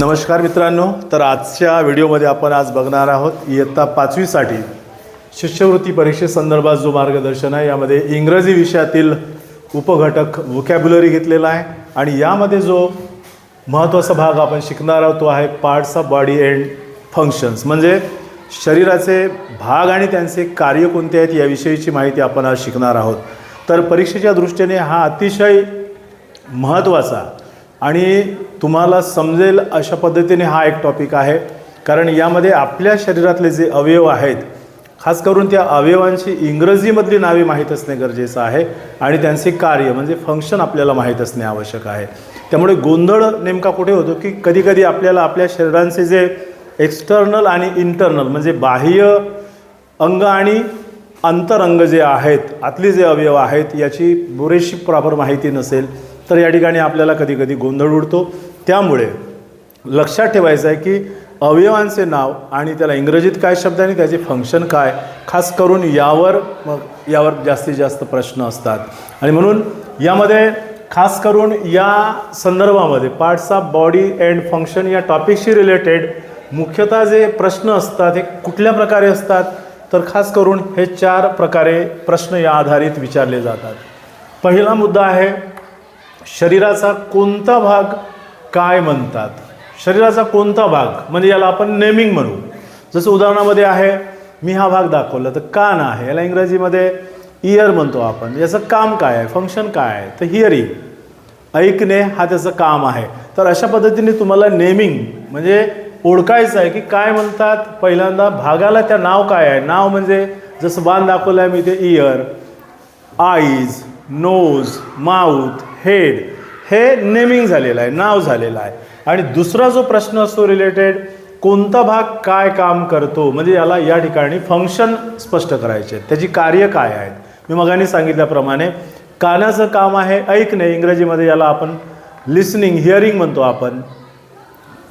नमस्कार मित्रांनो तर आजच्या व्हिडिओमध्ये आपण आज बघणार आहोत इयत्ता पाचवीसाठी शिष्यवृत्ती परीक्षेसंदर्भात जो मार्गदर्शन आहे यामध्ये इंग्रजी विषयातील उपघटक वोकॅब्युलरी घेतलेला आहे आणि यामध्ये जो महत्त्वाचा भाग आपण शिकणार आहोत तो आहे parts of body and functions म्हणजे शरीराचे भाग आणि त्यांचे कार्य कोणते आहेत याविषयीची माहिती आपण आज शिकणार आहोत. तर परीक्षेच्या दृष्टीने हा अतिशय महत्त्वाचा आणि तुम्हाला समजेल अशा पद्धतीने हा एक टॉपिक आहे. कारण यामध्ये आपल्या शरीरातले जे अवयव आहेत खास करून त्या अवयवांची इंग्रजीमधली नावे माहीत असणे गरजेचं आहे आणि त्यांचे कार्य म्हणजे फंक्शन आपल्याला माहीत असणे आवश्यक आहे. त्यामुळे गोंधळ नेमका कुठे होतो की कधीकधी आपल्याला आपल्या शरीरांचे जे एक्स्टर्नल आणि इंटरनल म्हणजे बाह्य अंग आणि अंतरंग जे आहेत आतली जे अवयव आहेत याची पुरेशी प्रॉपर माहिती नसेल. तर या ठिकाणी आपल्याला कधी कधी गोंधळ उडतो. त्यामुळे लक्षात ठेवायचं आहे की अवयवांचे नाव आणि त्याला इंग्रजीत काय शब्द आणि त्याचे फंक्शन काय खास करून यावर मग यावर जास्तीत जास्त प्रश्न असतात. आणि म्हणून यामध्ये खास करून या संदर्भामध्ये parts of body and function या टॉपिकशी रिलेटेड मुख्यतः जे प्रश्न असतात हे कुठल्या प्रकारे असतात? तर खास करून हे चार प्रकारे प्रश्न या आधारित विचारले जातात. पहिला मुद्दा आहे शरीराचा कोणता भाग काय म्हणतात? शरीराचा कोणता भाग? म्हणजे याला आपण नेमिंग म्हणू. जसं उदाहरणामध्ये आहे मी हा भाग दाखवला तर कान आहे. याला इंग्रजीमध्ये इयर म्हणतो आपण. याचं काम काय आहे? फंक्शन काय आहे? तर हिअरिंग ऐकणे हा त्याचं काम आहे. तर अशा पद्धतीने तुम्हाला नेमिंग म्हणजे ओळखायचं आहे की काय म्हणतात? पहिल्यांदा भागाला त्या नाव काय आहे? नाव म्हणजे जसं बाण दाखवलं आहे मी ते ear eyes nose mouth head. हे नेमिंग झालेलं आहे नाव झालेलं आहे. आणि दुसरा जो प्रश्न असतो रिलेटेड कोणता भाग काय काम करतो? म्हणजे याला या ठिकाणी फंक्शन स्पष्ट करायचे. आहेत त्याची कार्य काय आहेत? मी मगाने सांगितल्याप्रमाणे कानाचं काम आहे ऐकणे इंग्रजीमध्ये याला आपण लिसनिंग हिअरिंग म्हणतो आपण.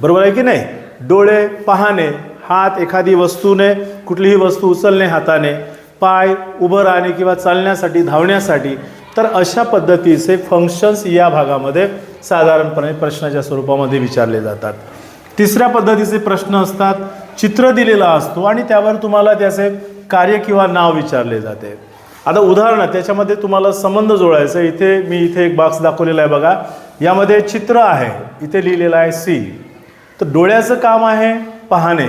बरोबर आहे की नाही? डोळे पाहणे हात एखादी वस्तूने कुठलीही वस्तू उचलणे हाताने पाय उभं राहणे किंवा चालण्यासाठी धावण्यासाठी तर अशा पद्धतीचे फंक्शन्स या भागामध्ये साधारणपणे प्रश्नाच्या स्वरूपामध्ये विचारले जातात. तिसऱ्या पद्धतीचे प्रश्न असतात चित्र दिलेला असतो आणि त्यावर तुम्हाला त्याचे कार्य किंवा नाव विचारले जाते. आता उदाहरण त्याच्यामध्ये तुम्हाला संबंध जोडायचा आहे. इथे मी इथे एक बॉक्स दाखवलेला आहे बघा. यामध्ये चित्र आहे. इथे लिहिलेलं आहे सी तर डोळ्याचं काम आहे पाहणे.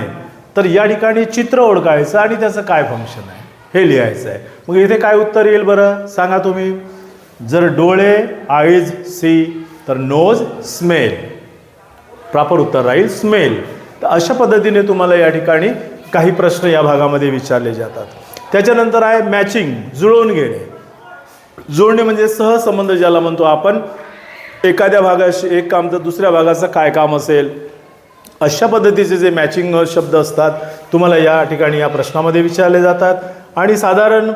तर या ठिकाणी चित्र ओळखायचं आणि त्याचं काय फंक्शन आहे हे लिहायचं आहे. मग इथे काय उत्तर येईल बरं? सांगा तुम्ही. जर डोळे आईज सी तर नोज स्मेल प्रॉपर उत्तर राहील स्मेल तर अशा पद्धतीने तुम्हाला या ठिकाणी काही प्रश्न या भागामध्ये विचारले जातात. त्याच्यानंतर आहे मॅचिंग जुळवून घेणे. जुळणे म्हणजे सहसंबंध ज्याला म्हणतो आपण एखाद्या भागाशी एक काम तर दुसऱ्या भागाचं काय काम असेल? अशा पद्धतीचे जे मॅचिंग शब्द असतात तुम्हाला या ठिकाणी या प्रश्नामध्ये विचारले जातात. आणि साधारण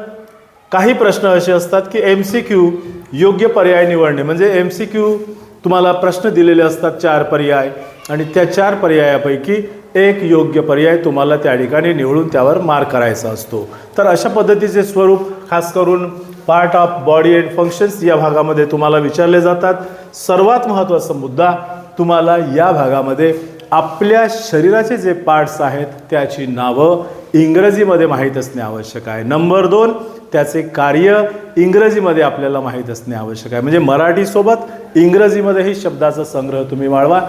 काही प्रश्न असे असतात की एम सी क्यू योग्य पर्याय निवडणे म्हणजे एम सी क्यू तुम्हाला प्रश्न दिलेले असतात चार पर्याय आणि त्या चार पर्यायापैकी एक योग्य पर्याय तुम्हाला त्या ठिकाणी निवडून त्यावर मार्क करायचा असतो. तर अशा पद्धतीचे स्वरूप खास करून part of body and functions या भागामध्ये तुम्हाला विचारले जातात. सर्वात महत्त्वाचा मुद्दा तुम्हाला या भागामध्ये आपल्या शरीराचे जे पार्ट्स आहेत त्याची नावं इंग्रजीमध्ये माहीत असणे आवश्यक आहे. नंबर दोन त्याचे कार्य इंग्रजीमध्ये आपल्याला माहीत असणे आवश्यक आहे. म्हणजे मराठीसोबत इंग्रजीमध्येही शब्दाचा संग्रह तुम्ही वाढवा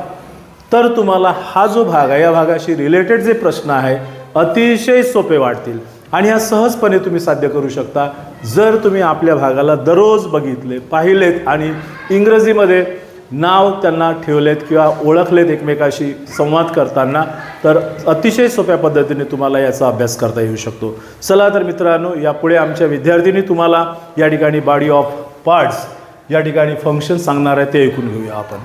तर तुम्हाला हा जो भाग आहे या भागाशी रिलेटेड जे प्रश्न आहे अतिशय सोपे वाटतील. आणि ह्या सहजपणे तुम्ही साध्य करू शकता. जर तुम्ही आपल्या भागाला दररोज बघितले पाहिलेत आणि इंग्रजीमध्ये नाव त्यांना ठेवलेत किंवा ओळखलेत एकमेकाशी संवाद करताना तर अतिशय सोप्या पद्धतीने तुम्हाला याचा अभ्यास करता येऊ शकतो. चला तर मित्रांनो यापुढे आमच्या विद्यार्थिनी तुम्हाला या ठिकाणी बॉडी ऑफ पार्ट्स या ठिकाणी फंक्शन सांगणार आहे ते ऐकून घेऊया आपण.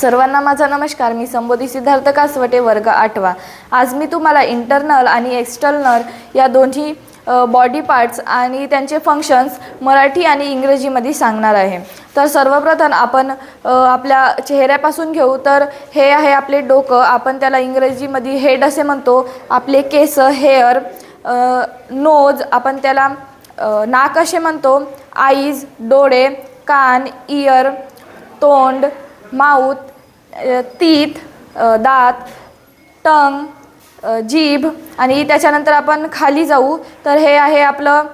सर्वांना माझा नमस्कार मी संबोधी सिद्धार्थ कासवटे वर्ग आठवा. आज मी तुम्हाला इंटरनल आणि एक्सटर्नल या दोन्ही बॉडी पार्ट्स आणि त्यांचे फंक्शन्स मराठी आणि इंग्रजीमध्ये सांगणार आहे. तर सर्वप्रथम आपण आपल्या चेहऱ्यापासून घेऊ तर हे आहे आपले डोकं. आपण त्याला इंग्रजीमध्ये हेड असे म्हणतो. आपले केस हेअर नोज आपण त्याला नाक असे म्हणतो. आईज डोळे कान इयर तोंड माऊथ तीत दात टंग जीभ आणि त्याच्यानंतर आपण खाली जाऊ. तर हे आहे आपलं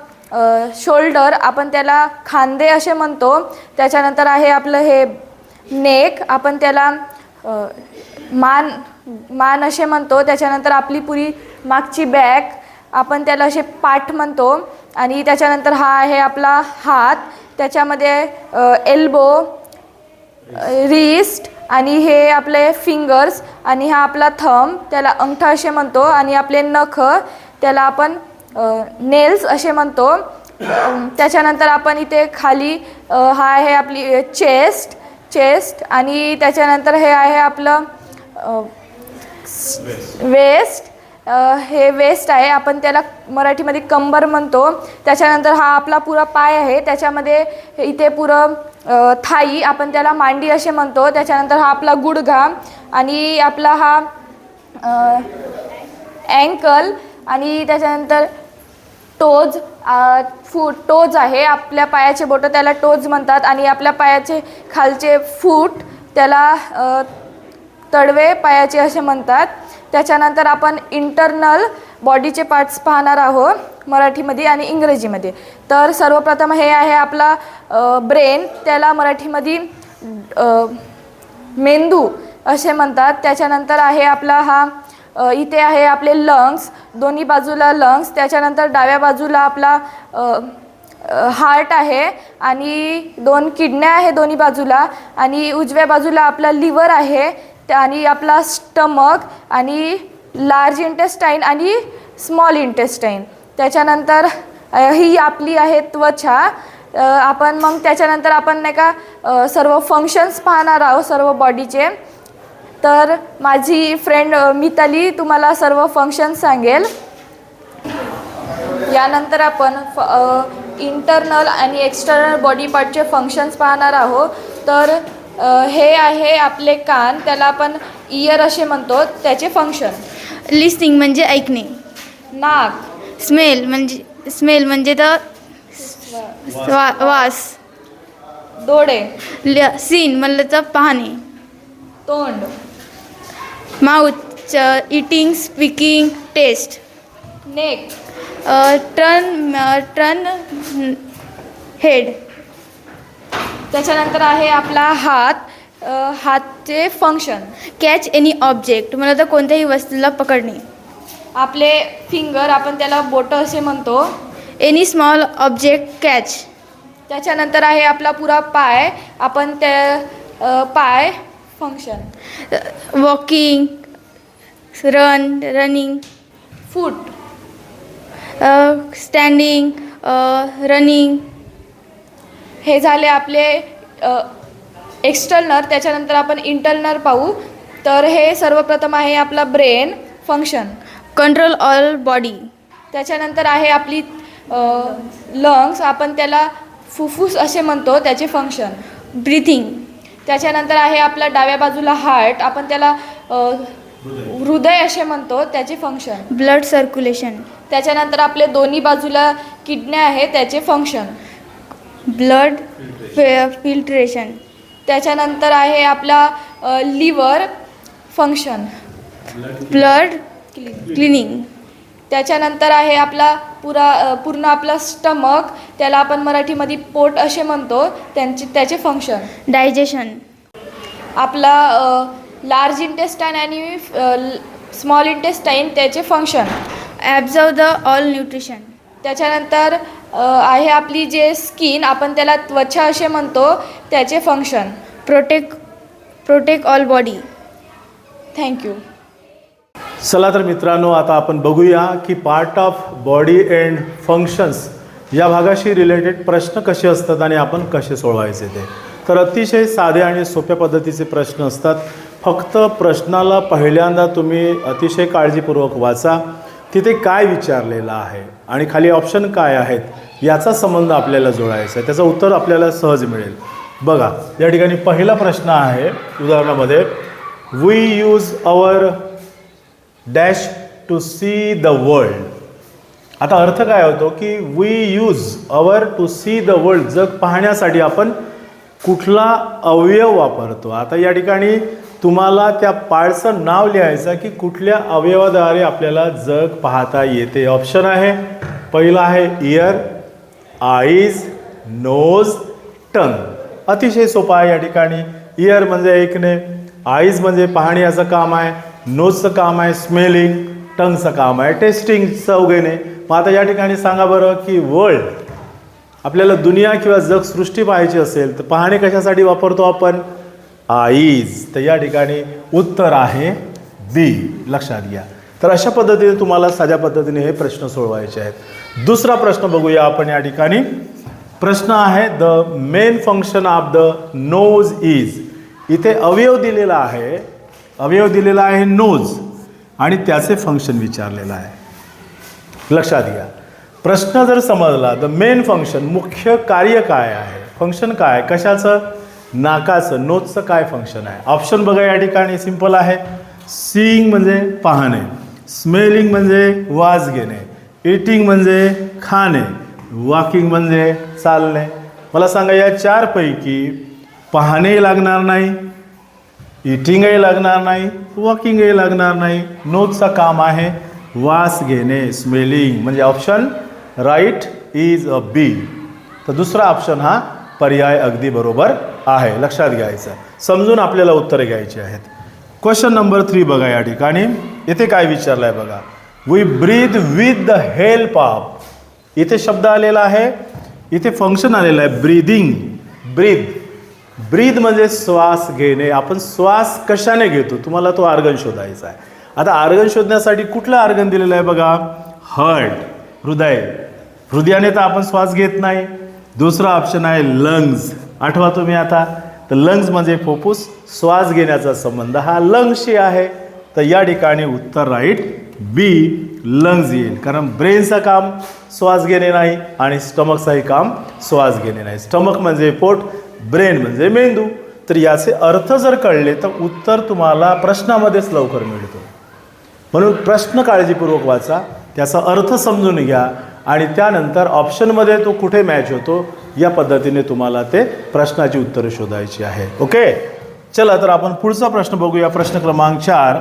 शोल्डर. आपण त्याला खांदे असे म्हणतो. त्याच्यानंतर आहे आपलं हे नेक. आपण त्याला मान मान असे म्हणतो. त्याच्यानंतर आपली पुरी मागची बॅक आपण त्याला असे पाठ म्हणतो. आणि त्याच्यानंतर हा आहे आपला हात. त्याच्यामध्ये एल्बो रिस्ट आणि हे आपले फिंगर्स आणि हा आपला थंब त्याला अंगठा असे म्हणतो आणि आपले नख त्याला आपण नेल्स असे म्हणतो. त्याच्यानंतर आपण इथे खाली हा आहे आपली चेस्ट चेस्ट आणि त्याच्यानंतर हे आहे आपलं वेस्ट हे वेस्ट आहे. आपण त्याला मराठीमध्ये कंबर म्हणतो. त्याच्यानंतर हा आपला पुरा पाय आहे. त्याच्यामध्ये हे इथे पुरं थाई आपण त्याला मांडी असे म्हणतो. त्याच्यानंतर हा आपला गुडघा आणि आपला हा अँकल आणि त्याच्यानंतर टोज फू फूट टोज आहे. आपल्या पायाचे बोटं त्याला टोज म्हणतात आणि आपल्या पायाचे खालचे फूट त्याला तडवे पायाचे असे म्हणतात. त्याच्यानंतर आपण इंटरनल बॉडीचे पार्ट्स पाहणार आहोत मराठीमध्ये आणि इंग्रजीमध्ये. तर सर्वप्रथम हे आहे आपला ब्रेन त्याला मराठीमध्ये मेंदू असे म्हणतात. त्याच्यानंतर आहे आपला हा इथे आहे आपले लंग्स दोन्ही बाजूला लंग्स त्याच्यानंतर डाव्या बाजूला आपला हार्ट आहे आणि दोन किडन्या आहे दोन्ही बाजूला. आणि उजव्या बाजूला आपला लिव्हर आहे. त्या आणि आपला स्टमक आणि लार्ज इंटेस्टाईन आणि स्मॉल इंटेस्टाईन त्याच्यानंतर ही आपली आहे त्वचा. आपण मग त्याच्यानंतर आपण नाही का सर्व फंक्शन्स पाहणार आहोत सर्व बॉडीचे तर माझी फ्रेंड मिताली तुम्हाला सर्व फंक्शन्स सांगेल. यानंतर आपण फ इंटरनल आणि एक्सटर्नल बॉडी पार्टचे फंक्शन्स पाहणार आहोत. तर हे आहे आपले कान त्याला आपण इयर असे म्हणतो त्याचे फंक्शन लिस्निंग म्हणजे ऐकणे. नाक. स्मेल म्हणजे स्मेल म्हणजे तर वा वास. डोळे. सीन म्हणलं तर पाहणे. तोंड. Mouth eating speaking taste neck. Turn turn head त्याच्यानंतर आहे आपला हात. हातचे फंक्शन कॅच एनी ऑब्जेक्ट मला तर कोणत्याही वस्तूला पकडणे. आपले फिंगर आपण त्याला बोटं असे म्हणतो. एनी स्मॉल ऑब्जेक्ट कॅच त्याच्यानंतर आहे आपला पुरा पाय. आपण त्या पाय function walking run running foot standing running हे झाले आपले एक्सटर्नर त्याच्यानंतर आपण इंटरनर पाहू. तर हे सर्वप्रथम आहे आपला brain function control all body त्याच्यानंतर आहे आपली लंग्स आपण त्याला फुफ्फुस असे म्हणतो त्याचे फंक्शन ब्रिथिंग त्याच्यानंतर आहे आपला डाव्या बाजूला हार्ट आपण त्याला हृदय असे म्हणतो त्याचे फंक्शन ब्लड सर्क्युलेशन त्याच्यानंतर आपले दोन्ही बाजूला किडन्या आहे त्याचे फंक्शन ब्लड फिल्ट्रेशन त्याच्यानंतर आहे आपला लिव्हर फंक्शन ब्लड क्लिनिंग त्याच्यानंतर आहे आपला पुरा पूर्ण आपला स्टमक त्याला आपण मराठीमध्ये पोट असे म्हणतो त्यांचे त्याचे फंक्शन डायजेशन आपला लार्ज इंटेस्टाईन आणि स्मॉल इंटेस्टाईन त्याचे function absorb the all nutrition त्याच्यानंतर आहे आपली जे स्किन आपण त्याला त्वचा असे म्हणतो त्याचे function protect protect all body thank you चला तर मित्रांनो आता आपण बघूया की part of body and functions या भागाशी रिलेटेड प्रश्न कसे असतात आणि आपण कसे सोडवायचे ते. तर अतिशय साधे आणि सोप्या पद्धतीचे प्रश्न असतात. फक्त प्रश्नाला पहिल्यांदा तुम्ही अतिशय काळजीपूर्वक वाचा. तिथे काय विचारलेलं आहे? आणि खाली ऑप्शन काय आहेत याचा संबंध आपल्याला जोडायचा आहे. त्याचं उत्तर आपल्याला सहज मिळेल. बघा या ठिकाणी पहिला प्रश्न आहे उदाहरणामध्ये we use our dash to see the world आता अर्थ काय होतो की we use our to see the world जग पाहण्यासाठी आपण कुठला अवयव वापरतो. आता या ठिकाणी तुम्हाला त्या पार्टचं नाव लिहायचं की कुठल्या अवयवाद्वारे आपल्याला जग पाहता येते. ऑप्शन आहे पहिलं आहे इयर आईज नोज टंग अतिशय सोपा आहे या ठिकाणी. इयर म्हणजे ऐकणे आईज म्हणजे पाहणे याचं काम आहे नोजचं काम आहे स्मेलिंग टंगचं काम आहे टेस्टिंग चौघेने मग आता या ठिकाणी सांगा बरं की वर्ल्ड आपल्याला दुनिया किंवा जग सृष्टी पाहायची असेल तर पाहणे कशासाठी वापरतो आपण? आईज. तर या ठिकाणी उत्तर आहे बी लक्षात घ्या. तर अशा पद्धतीने तुम्हाला साध्या पद्धतीने हे प्रश्न सोडवायचे आहेत. दुसरा प्रश्न बघूया आपण या ठिकाणी. प्रश्न आहे the main function of the nose is. इथे अवयव दिलेला आहे. अवयव दिलेला आहे नोज. आणि त्याचे फंक्शन विचारलेलं आहे. लक्षात घ्या. प्रश्न जर समजला द मेन फंक्शन मुख्य कार्य काय आहे? फंक्शन काय? कशाचं? नाकाचं नोजचं काय फंक्शन आहे? ऑप्शन बघा या ठिकाणी सिंपल आहे. सीईंग म्हणजे पाहणे. स्मेलिंग म्हणजे वास घेणे. इटिंग म्हणजे खाणे. वॉकिंग म्हणजे चालणे. मला सांगा या चारपैकी पाहणेही लागणार नाही इटिंगही लागणार नाही वॉकिंगही लागणार नाही. नोजचं काम आहे वास घेणे स्मेलिंग म्हणजे option right is a B तर दुसरा ऑप्शन हा पर्याय अगदी बरोबर आहे. लक्षात घ्यायचं. समजून आपल्याला उत्तरे घ्यायची आहेत. क्वेश्चन नंबर थ्री बघा या ठिकाणी. इथे काय विचारलं आहे बघा. We breathe with the help of इथे शब्द आलेला आहे. इथे फंक्शन आलेलं आहे. ब्रीदिंग ब्रीद ब्रीद म्हणजे श्वास घेणे. आपण श्वास कशाने घेतो? तुम्हाला तो आर्गन शोधायचा आहे. आता आर्गन शोधण्यासाठी कुठलं आर्गन दिलेलं आहे बघा? हर्ट हृदय. हृदयाने तर आपण श्वास घेत नाही. दुसरा ऑप्शन आहे लंग्स आठवा तुम्ही आता. तर लंग्स म्हणजे फुफ्फुस श्वास घेण्याचा संबंध. हा लंग्सशी आहे. तर या ठिकाणी उत्तर राईट बी लंग्स येईल. कारण ब्रेनचं काम श्वास घेणे नाही आणि स्टमकचंही काम श्वास घेणे नाही. स्टमक म्हणजे पोट ब्रेन म्हणजे मेंदू. तर याचे अर्थ जर कळले तर उत्तर तुम्हाला प्रश्नामध्येच लवकर मिळतो. म्हणून प्रश्न काळजीपूर्वक वाचा. त्याचा अर्थ समजून घ्या. आणि त्यानंतर ऑप्शनमध्ये तो कुठे मॅच होतो? या पद्धतीने तुम्हाला ते प्रश्नाची उत्तरं शोधायची आहे. ओके? चला तर आपण पुढचा प्रश्न बघूया. प्रश्न क्रमांक चार.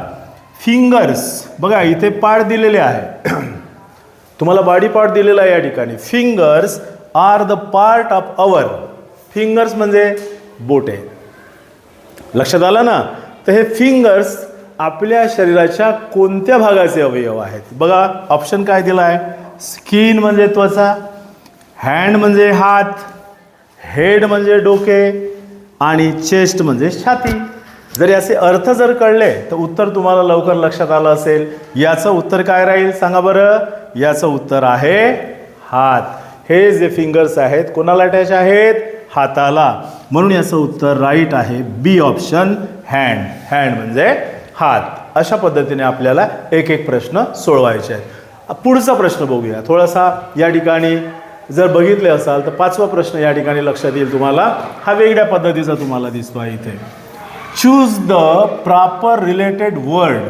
फिंगर्स बघा इथे पार्ट दिलेले आहे. तुम्हाला बॉडी पार्ट दिलेला आहे या ठिकाणी. Fingers are the part of our fingers म्हणजे बोटे. लक्षात आलं ना? तर हे फिंगर्स आपल्या शरीराच्या कोणत्या भागाचे अवयव आहेत? बघा ऑप्शन काय दिला आहे स्किन म्हणजे त्वचा. हँड म्हणजे हात हेड म्हणजे डोके आणि चेस्ट म्हणजे छाती. जर याचे अर्थ जर कळले तर उत्तर तुम्हाला लवकर लक्षात आलं असेल. याचं उत्तर काय राहील? सांगा बरं. याचं उत्तर आहे हात. हे जे फिंगर्स आहेत कोणाला अटॅच आहेत? हाताला. म्हणून याचं उत्तर राईट आहे. बी ऑप्शन हँड हँड म्हणजे हात. अशा पद्धतीने आपल्याला एक एक प्रश्न सोडवायचे आहेत. पुढचा प्रश्न बघूया. थोडासा या ठिकाणी जर बघितले असाल तर पाचवा प्रश्न या ठिकाणी लक्षात येईल तुम्हाला. हा वेगळ्या पद्धतीचा तुम्हाला दिसतो आहे इथे. Choose the proper related word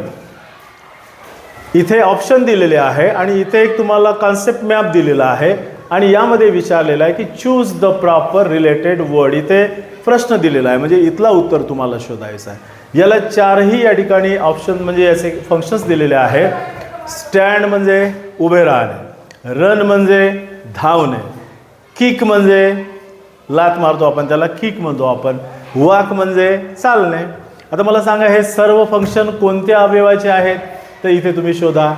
इथे ऑप्शन दिलेले आहे आणि इथे एक तुम्हाला कॉन्सेप्ट मॅप दिलेला आहे आणि यामध्ये विचारलेलं आहे की choose the proper related word इथे प्रश्न दिलेला आहे. म्हणजे इथला उत्तर तुम्हाला शोधायचा आहे. याला चारही या ठिकाणी ऑप्शन म्हणजे याचे फंक्शन्स दिलेले आहे. स्टँड म्हणजे उभे राहणे. रन म्हणजे धावणे किक म्हणजे लात मारतो आपण त्याला किक म्हणतो आपण. वाक म्हणजे चालणे. आता मला सांगा हे सर्व फंक्शन कोणत्या अवयवाचे आहेत? तर इथे तुम्ही शोधा.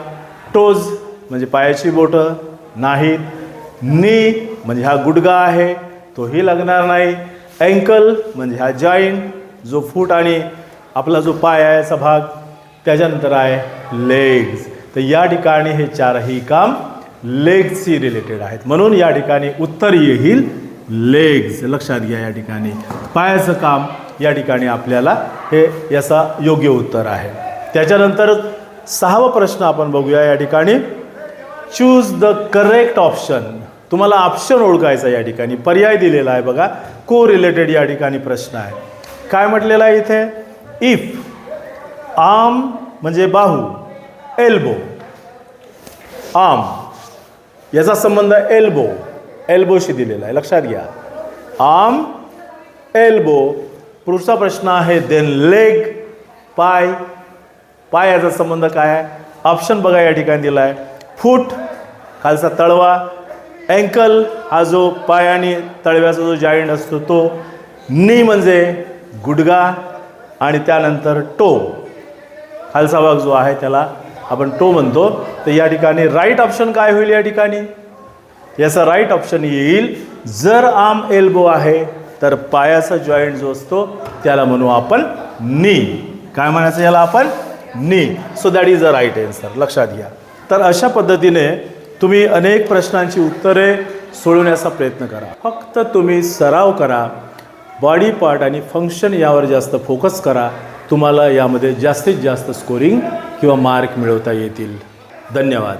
टोज म्हणजे पायाची बोटं नाहीत. नी म्हणजे हा गुडगा आहे तोही लागणार नाही. अँकल म्हणजे हा जॉईंट जो फूट आणि आपला जो पाय आहे याचा भाग. त्याच्यानंतर आहे लेग्स तर या ठिकाणी हे चारही काम लेग्सशी रिलेटेड आहेत. म्हणून या ठिकाणी उत्तर येईल लेग्स. लक्षात घ्या या ठिकाणी. पायाचं काम या ठिकाणी आपल्याला हे याचा योग्य उत्तर आहे. त्याच्यानंतर सहावा प्रश्न आपण बघूया या ठिकाणी. चूज द करेक्ट ऑप्शन तुम्हाला ऑप्शन ओळखायचा या ठिकाणी. पर्याय दिलेला आहे बघा. को रिलेटेड या ठिकाणी प्रश्न आहे. काय म्हटलेलं आहे इथे? इफ आर्म म्हणजे बाहू. एल्बो आर्म याचा संबंध एल्बो एल्बोशी दिलेला आहे. लक्षात घ्या. आर्म एल्बो पुढचा प्रश्न आहे देन लेग पाय. पाय याचा संबंध काय आहे? ऑप्शन बघा या ठिकाणी दिला आहे फूट खालचा तळवा. अँकल हा जो पाय आणि तळव्याचा जो जॉईंट असतो तो नी म्हणजे गुडगा आणि त्यानंतर टो खालचा भाग जो आहे त्याला आपण तो म्हणतो तर या ठिकाणी राईट ऑप्शन काय होईल या ठिकाणी? याचा राईट ऑप्शन येईल जर आम एल्बो आहे तर पायाचा जॉईंट जो असतो त्याला म्हणू आपण नी काय म्हणायचं याला आपण? Knee so that is a right answer लक्षात घ्या. तर अशा पद्धतीने तुम्ही अनेक प्रश्नांची उत्तरे सोडवण्याचा प्रयत्न करा. फक्त तुम्ही सराव करा. बॉडी पार्ट आणि फंक्शन यावर जास्त फोकस करा. तुम्हाला यामध्ये जास्तीत जास्त स्कोरिंग किंवा मार्क मिळवता येतील. धन्यवाद.